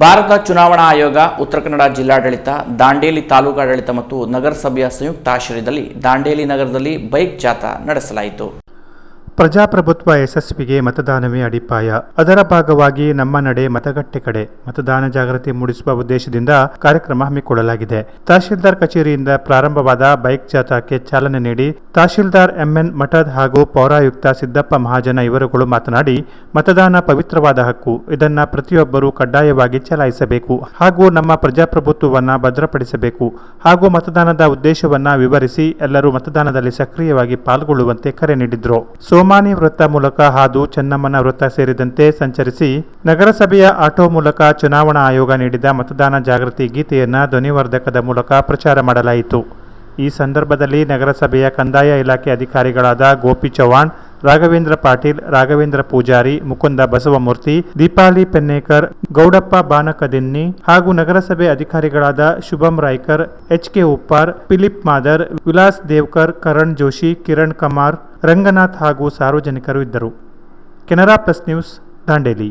ಭಾರತ ಚುನಾವಣಾ ಆಯೋಗ ಉತ್ತರ ಕನ್ನಡ ಜಿಲ್ಲಾಡಳಿತ, ದಾಂಡೇಲಿ ತಾಲೂಕಾಡಳಿತ ಮತ್ತು ನಗರಸಭೆಯ ಸಂಯುಕ್ತ ಆಶ್ರಯದಲ್ಲಿ ದಾಂಡೇಲಿ ನಗರದಲ್ಲಿ ಬೈಕ್ ಜಾಥಾ ನಡೆಸಲಾಯಿತು. ಪ್ರಜಾಪ್ರಭುತ್ವ ಯಶಸ್ವಿಗೆ ಮತದಾನವೇ ಅಡಿಪಾಯ. ಅದರ ಭಾಗವಾಗಿ ನಮ್ಮ ನಡೆ ಮತಗಟ್ಟೆ ಕಡೆ. ಮತದಾನ ಜಾಗೃತಿ ಮೂಡಿಸುವ ಉದ್ದೇಶದಿಂದ ಕಾರ್ಯಕ್ರಮ ಹಮ್ಮಿಕೊಳ್ಳಲಾಗಿದೆ. ತಹಶೀಲ್ದಾರ್ ಕಚೇರಿಯಿಂದ ಪ್ರಾರಂಭವಾದ ಬೈಕ್ ಜಾಥಾಕ್ಕೆ ಚಾಲನೆ ನೀಡಿ ತಹಶೀಲ್ದಾರ್ ಎಂಎನ್ ಮಠದ್ ಹಾಗೂ ಪೌರಾಯುಕ್ತ ಸಿದ್ದಪ್ಪ ಮಹಾಜನ ಇವರುಗಳು ಮಾತನಾಡಿ, ಮತದಾನ ಪವಿತ್ರವಾದ ಹಕ್ಕು. ಇದನ್ನ ಪ್ರತಿಯೊಬ್ಬರೂ ಕಡ್ಡಾಯವಾಗಿ ಚಲಾಯಿಸಬೇಕು. ಹಾಗೂ ನಮ್ಮ ಪ್ರಜಾಪ್ರಭುತ್ವವನ್ನ ಭದ್ರಪಡಿಸಬೇಕು. ಹಾಗೂ ಮತದಾನದ ಉದ್ದೇಶವನ್ನ ವಿವರಿಸಿ ಎಲ್ಲರೂ ಮತದಾನದಲ್ಲಿ ಸಕ್ರಿಯವಾಗಿ ಪಾಲ್ಗೊಳ್ಳುವಂತೆ ಕರೆ ನೀಡಿದ್ರು. ಸೋಮಾನಿ ವೃತ್ತ ಮೂಲಕ ಹಾದು ಚೆನ್ನಮ್ಮನ ವೃತ್ತ ಸೇರಿದಂತೆ ಸಂಚರಿಸಿ ನಗರಸಭೆಯ ಆಟೋ ಮೂಲಕ ಚುನಾವಣಾ ಆಯೋಗ ನೀಡಿದ ಮತದಾನ ಜಾಗೃತಿ ಗೀತೆಯನ್ನು ಧ್ವನಿವರ್ಧಕದ ಮೂಲಕ ಪ್ರಚಾರ ಮಾಡಲಾಯಿತು. ಈ ಸಂದರ್ಭದಲ್ಲಿ ನಗರಸಭೆಯ ಕಂದಾಯ ಇಲಾಖೆ ಅಧಿಕಾರಿಗಳಾದ ಗೋಪಿ ಚೌಹಾಣ್ ರಾಘವೇಂದ್ರ ಪಾಟೀಲ್, ರಾಘವೇಂದ್ರ ಪೂಜಾರಿ, ಮುಕುಂದ ಬಸವಮೂರ್ತಿ, ದೀಪಾಲಿ ಪೆನ್ನೇಕರ್, ಗೌಡಪ್ಪ ಬಾನಕದಿನ್ನಿ ಹಾಗೂ ನಗರಸಭೆ ಅಧಿಕಾರಿಗಳಾದ Shubham Raikar, H K Uppar, Philip Madar, Vilas Devkar, Karan Joshi, Kiran Kamar Ranganath ಹಾಗೂ ಸಾರ್ವಜನಿಕರು ಇದ್ದರು. Canara plus news Dandeli.